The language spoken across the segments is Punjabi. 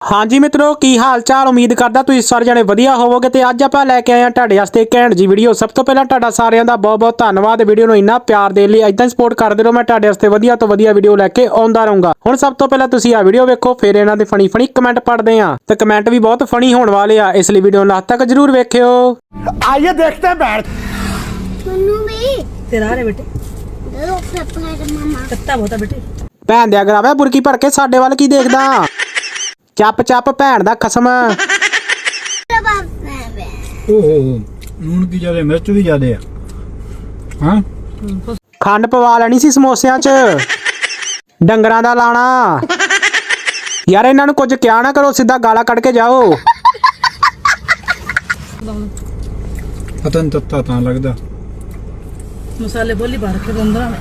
ਹਾਂਜੀ ਮਿੱਤਰੋ ਕੀ ਹਾਲ ਚਾਲ ਉਮੀਦ ਕਰਦਾ ਤੁਸੀਂ ਸਾਰੇ ਜਣੇ ਵਧੀਆ ਹੋਵੋਗੇ ਤੇ ਅੱਜ ਆਪਾਂ ਲੈ ਕੇ ਆਏ ਹਾਂ ਤੁਹਾਡੇ ਵਾਸਤੇ ਘੈਂਟ ਜੀ ਵੀਡੀਓ ਸਭ ਤੋਂ ਪਹਿਲਾਂ ਤੁਹਾਡਾ ਸਾਰਿਆਂ ਦਾ ਬਹੁਤ ਬਹੁਤ ਧੰਨਵਾਦ। ਵੀਡੀਓ ਨੂੰ ਇੰਨਾ ਪਿਆਰ ਦੇਣ ਲਈ ਇਦਾਂ ਸਪੋਰਟ ਕਰਦੇ ਰਹੋ। ਮੈਂ ਤੁਹਾਡੇ ਵਾਸਤੇ ਵਧੀਆ ਤੋਂ ਵਧੀਆ ਵੀਡੀਓ ਲੈ ਕੇ ਆਉਂਦਾ ਰਹੂੰਗਾ। ਹੁਣ ਸਭ ਤੋਂ ਪਹਿਲਾਂ ਤੁਸੀਂ ਆ ਵੀਡੀਓ ਵੇਖੋ ਫਿਰ ਇਹਨਾਂ ਦੇ ਫਣੀ ਫਣੀ ਕਮੈਂਟ ਪੜਦੇ ਆ ਤੇ ਕਮੈਂਟ ਵੀ ਬਹੁਤ ਫਣੀ ਹੋਣ ਵਾਲੇ ਆ। ਇਸ ਲਈ ਵੀਡੀਓ ਨੂੰ ਲਾਸਟ ਤੱਕ ਜ਼ਰੂਰ ਵੇਖਿਓ। ਆਈਏ ਦੇਖਦੇ ਬੈਠ ਮੰਨੂ ਵੀ। ਤੇਰਾ ਰੇ ਬੇਟੇ। ਦੋ ਆਪਣਾ ਮਾਮਾ। ਕੱਤਾ ਬਹੁਤਾ ਬੇਟੇ। ਭੈਣ ਦੇ ਅਗਰ ਬੁਰਕੀ ਭਰ ਕੇ ਸਾਡੇ ਵੱਲ ਕੀ ਦੇਖਦਾ? ਚੱਪ ਚੱਪ ਭੈਣ ਦਾ ਖਸਮ। ਓਹੋ ਲੂਣ ਕੀ ਜ਼ਿਆਦਾ ਮਿਰਚ ਵੀ ਜ਼ਿਆਦਾ ਆ। ਹਾਂ? ਖੰਡ ਪਵਾ ਲੈਣੀ ਸੀ ਸਮੋਸਿਆਂ 'ਚ। ਡੰਗਰਾਂ ਦਾ ਲਾਣਾ। ਯਾਰ ਇਹਨਾਂ ਨੂੰ ਕੁਝ ਕਿਹਾ ਨਾ ਕਰੋ ਸਿੱਧਾ ਗਾਲਾਂ ਕੱਢ ਕੇ ਜਾਓ। ਪਤਨ ਤੱਤਾ ਤਾਂ ਲੱਗਦਾ। ਮਸਾਲੇ ਬੋਲੀ ਭਰ ਕੇ ਦੰਦਰਾ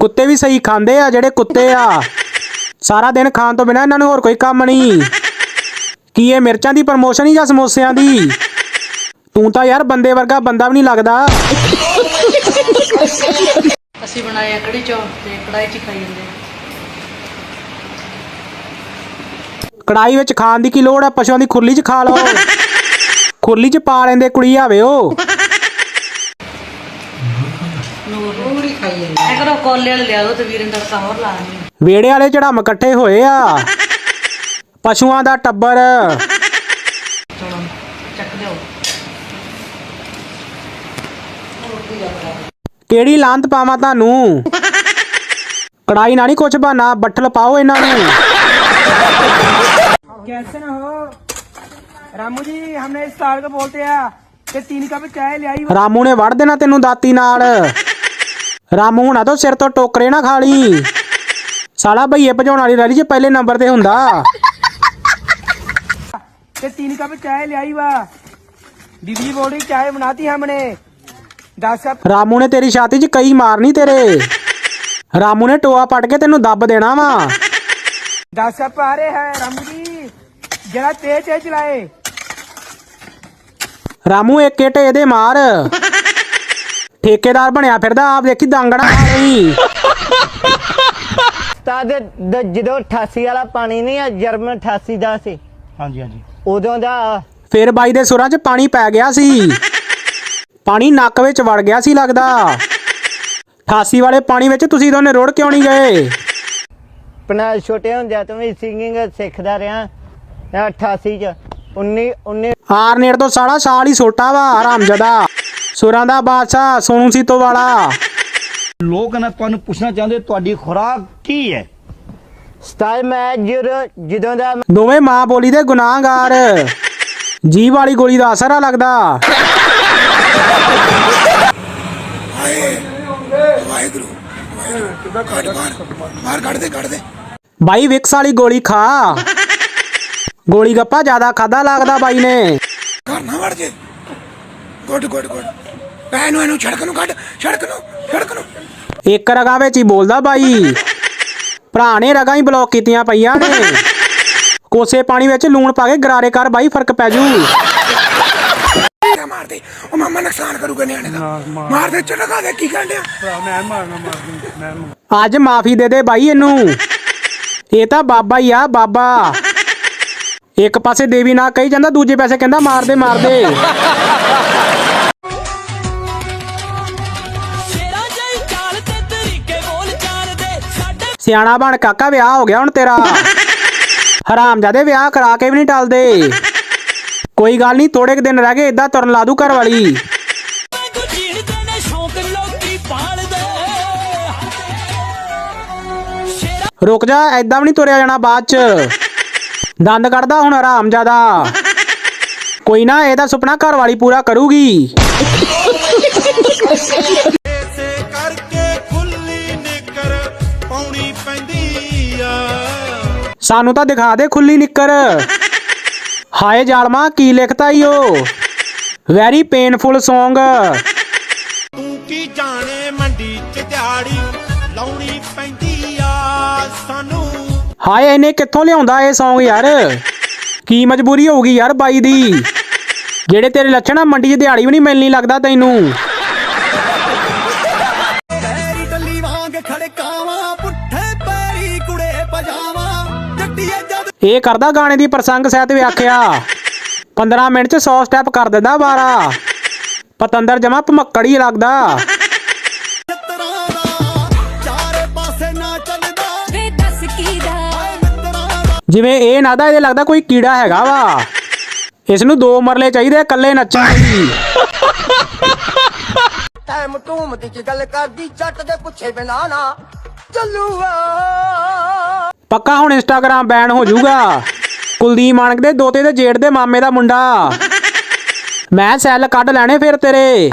ਕੁੱਤੇ ਵੀ ਸਹੀ ਖਾਂਦੇ ਆ ਜਿਹੜੇ ਕੁੱਤੇ ਆ। ਸਾਰਾ ਦਿਨ ਖਾਣ ਤੋਂ ਬਿਨਾ ਇਹਨਾਂ ਨੂੰ ਹੋਰ ਕੋਈ ਕੰਮ ਨਹੀਂ। ਕੀ ਇਹ ਮਿਰਚਾਂ ਦੀ ਪ੍ਰਮੋਸ਼ਨ ਹੀ ਜਾਂ ਸਮੋਸਿਆਂ ਦੀ? ਤੂੰ ਤਾਂ ਯਾਰ ਬੰਦੇ ਵਰਗਾ ਬੰਦਾ ਵੀ ਨਹੀਂ ਲੱਗਦਾ। ਅਸੀਂ ਬਣਾਇਆ ਕੜੀ ਚੌਲ ਤੇ ਕੜਾਈ ਚ ਖਾਈ ਜਾਂਦੇ ਕੜਾਈ ਵਿੱਚ ਖਾਣ ਦੀ ਕੀ ਲੋੜ ਆ? ਪਸ਼ੂਆਂ ਦੀ ਖੁਰਲੀ 'ਚ ਖਾ ਲਓ। ਖੁਰਲੀ 'ਚ ਪਾ ਲੈਂਦੇ ਕੁੜੀ ਆਵੇ ਉਹ। ਨੂਰੀ ਖਾਈ ਜਾਂਦੇ ਐ ਕਰੋ ਕੋਲੇ ਵਾਲੇ ਲਿਆ ਦੋ ਤੇ ਵੀਰਿੰਦਰ ਦਾ ਹੋਰ ਲਾ ਨਹੀਂ ਵੇੜੇ ਵਾਲੇ ਚੜਾਮ ਇਕੱਠੇ ਹੋਏ ਆ। ਪਸ਼ੂਆਂ ਦਾ ਟੱਬਰ। ਕਿਹੜੀ ਲਾਂਤ ਪਾਵਾਂ ਤੁਹਾਨੂੰ? ਕੜਾਈ ਨਾ ਨਹੀਂ ਕੁਛ ਬਾਨਾ ਬੱਠਲ ਪਾਓ ਇਹਨਾਂ ਨੂੰ। ਕੈਸੇ ਨਾ ਹੋ? ਰਾਮੂ ਜੀ ਹਮਨੇ ਇਸ ਸਾਲ ਕੋ ਬੋਲਤੇ ਆ ਤੇ ਤੀਨ ਕੱਪ ਚਾਹ ਲਿਆਈ ਰਾਮੂ ਨੇ ਵੜ ਦੇਣਾ ਤੈਨੂੰ ਦਾਤੀ ਨਾਲ। ਰਾਮੂ ਹੁਣਾ ਤੋ ਸਿਰ ਤੋਂ ਟੋਕਰੇ ਨਾ ਖਾਲੀ ਸਾਲਾ ਭਈਏ ਭਜਾਉਣ ਵਾਲੀ ਰੈਲੀ 'ਚ ਪਹਿਲੇ ਨੰਬਰ ਤੇ ਹੁੰਦਾ कि तीन कप चाय ले आई वाह दीदी बोल रही चाय बनाती हमने दस कप ਰਾਮੂ ਨੇ ਤੇਰੀ ਛਾਤੀ 'ਚ ਕਈ ਮਾਰਨੀ ਤੇਰੇ ਰਾਮੂ ਨੇ ਟੋਆ ਪੜ ਕੇ ਤੈਨੂੰ ਦੱਬ ਦੇਣਾ ਵਾ दस कप आ रहे हैं रामू जी जरा तेज तेज चलाए ਰਾਮੂ ਇੱਕ ਇੱਟ ਇਹਦੇ ਮਾਰ ਠੇਕੇਦਾਰ ਬਣਿਆ ਫਿਰਦਾ ਆਪ ਦੇਖੀ ਦਾਂਗੜਾ ਖਾ ਰਹੀ ਤਾਂ ਦੇ ਜਦੋਂ 88 ਵਾਲਾ ਪਾਣੀ ਨਹੀਂ ਆ ਜਰਮਨ 88 ਦਾ ਸੀ। ਹਾਂਜੀ ਹਾਂਜੀ। ਉਦੋਂ ਦਾ ਫਿਰ ਬਾਈ ਦੇ ਸੁਰਾਂ 'ਚ ਪਾਣੀ ਪੈ ਗਿਆ ਸੀ। ਪਾਣੀ ਨੱਕ ਵਿੱਚ ਵੜ ਗਿਆ ਸੀ ਲੱਗਦਾ। 88 ਵਾਲੇ ਪਾਣੀ ਵਿੱਚ ਤੁਸੀਂ ਦੋਨੇ ਰੋੜ ਕਿਉਂ ਨਹੀਂ ਗਏ? ਪਨਾ ਛੋਟੇ ਹੁੰਦੇ ਤੋਂ ਵੀ ਸਿੰਗਿੰਗ ਸਿੱਖਦਾ ਰਿਹਾ 88 'ਚ। 19 19 ਆਰਨੇੜ ਤੋਂ ਸਾਲਾ ਸਾਲ ਹੀ ਛੋਟਾ ਵਾ ਆਰਾਮ ਜਦਾ ਸੁਰਾਂ ਦਾ ਬਾਦਸ਼ਾਹ ਸੋਨੂ ਸੀਤੋ ਵਾਲਾ। ਲੋਕ ਨਾ ਤੁਹਾਨੂੰ ਪੁੱਛਣਾ ਚਾਹੁੰਦੇ ਤੁਹਾਡੀ ਖੁਰਾਕ ਕੀ ਹੈ? ਸਟਾਈਲ ਮੈਂ ਜਦੋਂ ਜਦੋਂ ਦਾ ਦੋਵੇਂ ਮਾਂ ਬੋਲੀ ਦੇ ਗੁਨਾਹਗਾਰ। ਜੀਵ ਵਾਲੀ ਗੋਲੀ ਦਾ ਅਸਰ ਆ ਲੱਗਦਾ। ਬਾਈ ਵਿਕਸ ਵਾਲੀ ਗੋਲੀ ਖਾ। ਗੋਲੀ ਗੱਪਾ ਜ਼ਿਆਦਾ ਖਾਦਾ ਲੱਗਦਾ ਬਾਈ ਨੇ। ਘਰ ਨਾ ਵੜ ਜੇ। Good good good. ਪੈ ਨੂੰ ਇਹਨੂੰ ਸੜਕ ਨੂੰ ਕੱਢ ਸੜਕ ਨੂੰ ਸੜਕ ਨੂੰ। ਇੱਕ ਰਗਾ ਵਿੱਚ ਹੀ ਬੋਲਦਾ ਬਾਈ। ਭਰਾ ਨੇ ਰਗਾਂ ਹੀ ਬਲੌਕ ਕੀਤੀਆਂ ਪਈਆਂ ਨੇ। ਕੋਸੇ ਪਾਣੀ ਵਿੱਚ ਲੂਣ ਪਾ ਕੇ ਗਰਾਰੇ ਕਰ ਬਾਈ ਫ਼ਰਕ ਪੈ ਜੂ। ਤੇਰਾ ਮਾਰ ਦੇ। ਉਹ ਮਾਮਾ ਨੁਕਸਾਨ ਕਰੂਗਾ ਨਿਆਣੇ ਦਾ। ਮਾਰ। ਦੇ ਚੜਕਾ ਦੇ ਕੀ ਕਰਨ ਡਿਆ? ਅੱਜ ਮਾਫੀ ਦੇ ਦੇ ਬਾਈ ਇਹਨੂੰ। ਇਹ ਤਾਂ ਬਾਬਾ ਹੀ ਆ ਬਾਬਾ। ਇੱਕ ਪਾਸੇ ਦੇਵੀ ਨਾ ਕਹੀ ਜਾਂਦਾ ਦੂਜੇ ਪਾਸੇ ਕਹਿੰਦਾ ਮਾਰ ਦੇ ਮਾਰ ਦੇ। ਸਿਆਣਾ ਬਣ, ਕਾਕਾ ਵਿਆਹ ਹੋ ਗਿਆ ਹੁਣ ਤੇਰਾ। ਹਰਾਮਜ਼ਾਦੇ ਵਿਆਹ ਕਰਾ ਕੇ ਵੀ ਨਹੀਂ ਟਲਦੇ। ਕੋਈ ਗੱਲ ਨਹੀਂ ਥੋੜੇ ਕੁ ਦਿਨ ਰਹਿ ਗਏ ਇਦਾਂ ਤੁਰਨ ਲਾ ਦੂ ਘਰ ਵਾਲੀ। ਰੁਕ ਜਾ ਐਦਾਂ ਵੀ ਨਹੀਂ ਤੁਰਿਆ ਜਾਣਾ ਬਾਅਦ ਚ। ਦੰਦ ਕੱਢਦਾ ਹੁਣ ਆਰਾਮ ਜ਼ਿਆਦਾ ਕੋਈ ਨਾ ਇਹਦਾ ਸੁਪਨਾ ਘਰ ਵਾਲੀ ਪੂਰਾ ਕਰੂਗੀ। ਸਾਨੂੰ ਤਾਂ ਦਿਖਾ ਦੇ ਖੁੱਲੀ ਨਿੱਕਰ। ਹਾਏ ਜਾਲਮਾ ਕੀ ਲਿਖਤਾ ਈ ਓ? ਵੈਰੀ ਪੇਨਫੁਲ Song ਤੂੰ ਕੀ ਜਾਣੇ ਮੰਡੀ ਚ ਦਿਹਾੜੀ ਲਾਉਣੀ ਪੈਂਦੀ ਆ ਸਾਨੂੰ। ਹਾਏ ਇਹਨੇ ਕਿੱਥੋਂ ਲਿਆਉਂਦਾ ਇਹ Song ਯਾਰ? ਕੀ ਮਜਬੂਰੀ ਹੋਊਗੀ ਯਾਰ ਬਾਈ ਦੀ? ਜਿਹੜੇ ਤੇਰੇ ਲੱਛਣ ਆ ਮੰਡੀ 'ਚ ਦਿਹਾੜੀ ਵੀ ਨਹੀਂ ਮਿਲਣੀ ਲੱਗਦਾ ਤੈਨੂੰ। ਇਹ ਕਰਦਾ ਗਾਣੇ ਦੀ ਪ੍ਰਸੰਗ ਸਹਿਤ ਵਿਆਖਿਆ। 15 ਮਿੰਟ ਚ 100 ਸਟੈਪ ਕਰ ਦਿੰਦਾ ਵਾਰਾ। ਪਤੰਦਰ ਜਮਾ ਭਮੱਕੜ ਹੀ ਲੱਗਦਾ। ਮਿੱਤਰਾਂ ਦਾ ਚਾਰੇ ਪਾਸੇ ਨਾ ਚੱਲਦਾ ਵੇ ਦੱਸ ਕੀ ਦਾ ਮਿੱਤਰਾਂ ਦਾ ਜਿਵੇਂ ਇਹ ਨਾਦਾ ਇਹਦੇ ਲੱਗਦਾ ਕੋਈ ਕੀੜਾ ਹੈਗਾ ਵਾ। ਇਸ ਨੂੰ ਦੋ ਮਰਲੇ ਚਾਹੀਦੇ ਇਕੱਲੇ ਨੱਚਣ ਲਈ। ਟਾਈਮ ਟੂਮ ਦੀ ਕੀ ਗੱਲ ਕਰਦੀ ਜੱਟ ਦੇ ਪੁੱਛੇ ਬਿਨਾ ਨਾ ਚੱਲੂਆ ਪੱਕਾ ਹੁਣ ਇੰਸਟਾਗ੍ਰਾਮ ਬੈਨ ਹੋ ਜਾਊਗਾ। ਕੁਲਦੀਪ ਮਾਨਕ ਦੇ ਦੋਤੇ ਦੇ ਜੇਠ ਦੇ ਮਾਮੇ ਦਾ ਮੁੰਡਾ। ਮੈਂ ਸੈੱਲ ਕੱਢ ਲੈਣੇ ਫਿਰ ਤੇਰੇ।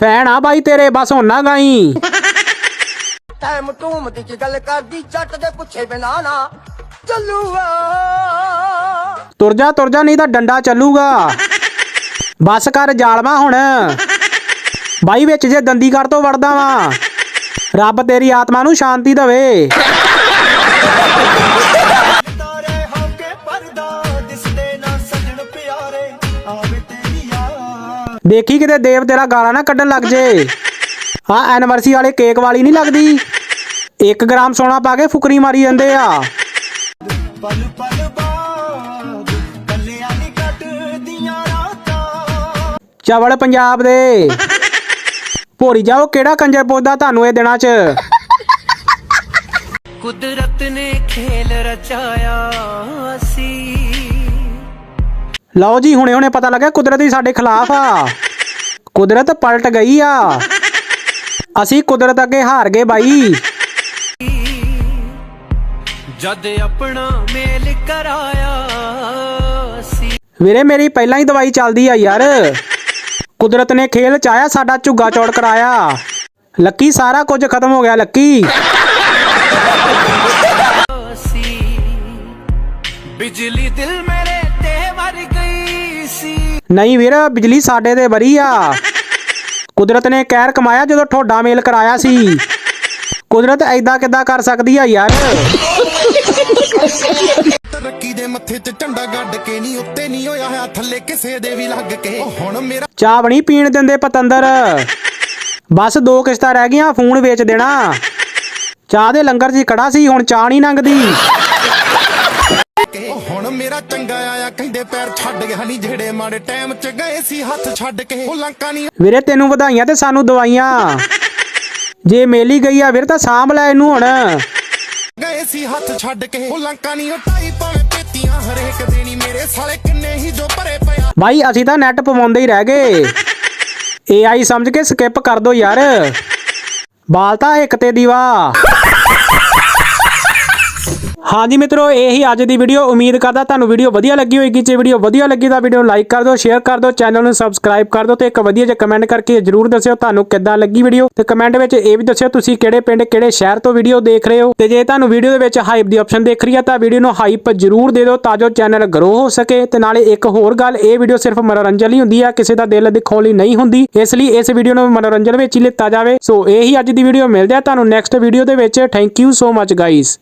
ਫੈਨ ਆ ਬਾਈ ਤੇਰੇ ਬਸ ਹੁਣ ਨਾ ਗਾਈ ਟਾਈਮ ਟੂਮ ਦੀ ਕੀ ਗੱਲ ਕਰਦੀ ਜੱਟ ਦੇ ਪੁੱਛੇ ਬਿਨਾ ਨਾ ਚੱਲੂਆ ਤੁਰ ਜਾ ਤੁਰ ਜਾ ਨਹੀਂ ਤਾਂ ਡੰਡਾ ਚੱਲੂਗਾ। ਬਸ ਕਰ ਜਾਲਵਾ ਹੁਣ। ਬਾਈ ਵਿੱਚ ਜੇ ਦੰਦੀ ਕਰ ਤੋਂ ਵੜਦਾ ਵਾਂ। ਰੱਬ ਤੇਰੀ ਆਤਮਾ ਨੂੰ ਸ਼ਾਂਤੀ ਦੇਵੇ। ਦੇਖੀ ਕਿਤੇ ਦੇਵ ਤੇਰਾ ਗਾਲਾਂ ਨਾ ਕੱਢਣ ਲੱਗ ਜੇ। ਆ ਐਨਵਰਸਰੀ ਵਾਲੇ ਕੇਕ ਵਾਲੀ ਨਹੀਂ ਲੱਗਦੀ। 1 ਗ੍ਰਾਮ ਸੋਨਾ ਪਾ ਕੇ ਫੁਕਰੀ ਮਾਰੀ ਜਾਂਦੇ ਆ। ਪਲ ਪਲ ਬਾਅਦ ਕੱਲਿਆਂ ਨਹੀਂ ਕੱਟਦੀਆਂ ਰਾਤਾਂ। ਚਵਲ ਪੰਜਾਬ ਦੇ। ਭੋਰੀ ਜਾਓ ਕਿਹੜਾ ਕੰਜਰ ਪੁੱਛਦਾ ਤੁਹਾਨੂੰ ਇਹ ਦਿਨਾਂ 'ਚ? ਕੁਦਰਤ ਨੇ ਖੇਲ ਰਚਾਇਆ ਸੀ ਲਓ ਜੀ ਹੁਣੇ ਹੁਣੇ ਪਤਾ ਲੱਗਿਆ ਕੁਦਰਤ ਹੀ ਸਾਡੇ ਖਿਲਾਫ ਆ। ਕੁਦਰਤ ਪਲਟ ਗਈ ਆ। ਅਸੀਂ ਕੁਦਰਤ ਅੱਗੇ ਹਾਰ ਗਏ ਬਾਈ। ਜਦ ਆਪਣਾ ਮੇਲ ਕਰਾਇਆ ਸੀ ਵੀਰੇ ਮੇਰੀ ਪਹਿਲਾਂ ਹੀ ਦਵਾਈ ਚੱਲਦੀ ਆ ਯਾਰ। ਕੁਦਰਤ ਨੇ ਖੇਲ ਚ ਆਇਆ ਸਾਡਾ ਝੁੱਗਾ ਚੌੜ ਕਰਾਇਆ। ਲੱਕੀ ਸਾਰਾ ਕੁਝ ਖਤਮ ਹੋ ਗਿਆ ਲੱਕੀ। ਬਿਜਲੀ ਦਿਲ ਮੇਰੇ ਤੇ ਵਰ ਗਈ ਸੀ। ਨਹੀਂ ਵੀਰ ਬਿਜਲੀ ਸਾਡੇ ਤੇ ਬਰੀ ਆ। ਕੁਦਰਤ ਨੇ ਕਹਿਰ ਕਮਾਇਆ ਜਦੋਂ ਠੋਡਾ ਮੇਲ ਕਰਾਇਆ ਸੀ। ਕੁਦਰਤ ਐਦਾਂ ਕਿੱਦਾਂ ਕਰ ਸਕਦੀ ਆ ਯਾਰ? ਤਰੱਕੀ ਦੇ ਮੱਥੇ ਤੇ ਝੰਡਾ ਗੱਡ ਕੇ ਨਹੀਂ ਉੱਤੇ ਨਹੀਂ ਹੋਇਆ ਹੋਇਆ ਥੱਲੇ ਕਿਸੇ ਦੇ ਵੀ ਲੱਗ ਕੇ। ਉਹ ਹੁਣ ਮੇਰਾ ਚਾਹ ਬਣੀ ਪੀਣ ਦਿੰਦੇ ਪਤੰਦਰ। ਬਸ ਦੋ ਕਿਸ਼ਤਾਂ ਰਹਿ ਗਈਆਂ ਫੋਨ ਵੇਚ ਦੇਣਾ। ਚਾਹ ਦੇ ਲੰਗਰ 'ਚ ਹੀ ਖੜਾ ਸੀ ਹੁਣ ਚਾਹ ਨਹੀਂ ਉਹ ਹੁਣ ਮੇਰਾ ਚੰਗਾ ਆਇਆ ਕਹਿੰਦੇ ਪੈਰ ਛੱਡ ਗਿਆ ਨਹੀਂ ਜਿਹੜੇ ਮਾੜੇ ਟਾਈਮ ਚ ਗਏ ਸੀ ਹੱਥ ਛੱਡ ਕੇ। ਉਹ ਲੰਕਾ ਨਹੀਂ ਵੀਰੇ ਤੈਨੂੰ ਵਧਾਈਆਂ ਤੇ ਸਾਨੂੰ ਦਵਾਈਆਂ। ਜੇ ਮੇਲੀ ਗਈ ਆ ਵੀਰ ਤਾਂ ਸਾਂਭ ਲੈ ਇਹਨੂੰ ਹੁਣ। ਗਏ ਸੀ ਹੱਥ ਛੱਡ ਕੇ। ਉਹ ਲੰਕਾ ਨਹੀਂ ਉਟਾਈ ਭਾਵੇਂ ਪੇਤੀਆਂ ਹਰੇਕ ਦੇਣੀ ਮੇਰੇ ਸਾਲੇ ਕਿੰਨੇ ਹੀ ਜੋ ਭਰੇ ਪਿਆ ਬਾਈ, ਅਸੀਂ ਤਾਂ ਨੈਟ ਪਵਾਉਂਦੇ ਹੀ ਰਹਿ ਗਏ। AI ਸਮਝ ਕੇ ਸਕਿਪ ਕਰ ਦੋ ਯਾਰ। ਬਾਲ ਤਾਂ ਇੱਕ ਤੇ ਦੀਵਾ। ਹਾਂਜੀ ਮਿੱਤਰੋ ਹੀ ਅੱਜ ਦੀ ਵੀਡੀਓ ਉਮੀਦ ਕਰਦਾ ਤੁਹਾਨੂੰ ਵੀਡੀਓ ਵਧੀਆ ਲੱਗੀ ਹੋਏਗੀ ਜੇ ਵੀਡੀਓ ਵਧੀਆ ਲੱਗੀ ਤਾਂ ਵੀਡੀਓ ਨੂੰ ਲਾਈਕ ਕਰ ਦਿਓ ਸ਼ੇਅਰ ਕਰ ਦਿਓ ਚੈਨਲ ਨੂੰ ਸਬਸਕ੍ਰਾਈਬ ਕਰ ਦਿਓ ਤੇ ਇੱਕ ਵਧੀਆ ਜਿਹਾ ਕਮੈਂਟ ਕਰਕੇ ਜਰੂਰ ਦੱਸਿਓ ਤੁਹਾਨੂੰ ਕਿੱਦਾਂ ਲੱਗੀ ਵੀਡੀਓ ਤੇ ਕਮੈਂਟ ਵਿੱਚ ਇਹ ਵੀ ਦੱਸਿਓ ਤੁਸੀਂ ਕਿਹੜੇ ਪਿੰਡ, ਕਿਹੜੇ ਸ਼ਹਿਰ ਤੋਂ ਵੀਡੀਓ ਦੇਖ ਰਹੇ ਹੋ। ਤੇ ਜੇ ਤੁਹਾਨੂੰ ਵੀਡੀਓ ਦੇ ਵਿੱਚ ਹਾਈਪ ਦੀ ਆਪਸ਼ਨ ਦੇਖ ਰਹੀ ਹੈ ਤਾਂ ਵੀਡੀਓ ਨੂੰ ਹਾਈਪ ਜਰੂਰ ਦੇ ਦਿਓ ਤਾਂ ਜੋ ਚੈਨਲ ਗਰੋ ਹੋ ਸਕੇ। ਤੇ ਨਾਲੇ ਇੱਕ ਹੋਰ ਗੱਲ, ਇਹ ਵੀਡੀਓ ਸਿਰਫ ਮਨੋਰੰਜਨ ਲਈ ਹੁੰਦੀ ਹੈ ਕਿਸੇ ਦਾ ਦਿਲ ਦਿਖਾਉਣ ਲਈ ਨਹੀਂ ਹੁੰਦੀ। ਇਸ ਲਈ ਇਸ ਵੀਡੀਓ ਨੂੰ ਮਨੋਰੰਜਨ ਵਿੱਚ ਹੀ ਲਿੱਤਾ ਜਾਵੇ। ਸੋ ਇਹੀ ਅੱਜ ਦੀ ਵੀਡੀਓ ਮਿਲਦੇ ਆ ਤੁਹਾਨੂੰ ਨੈਕਸਟ ਵੀਡੀਓ ਦੇ ਵਿੱਚ। Thank you so much guys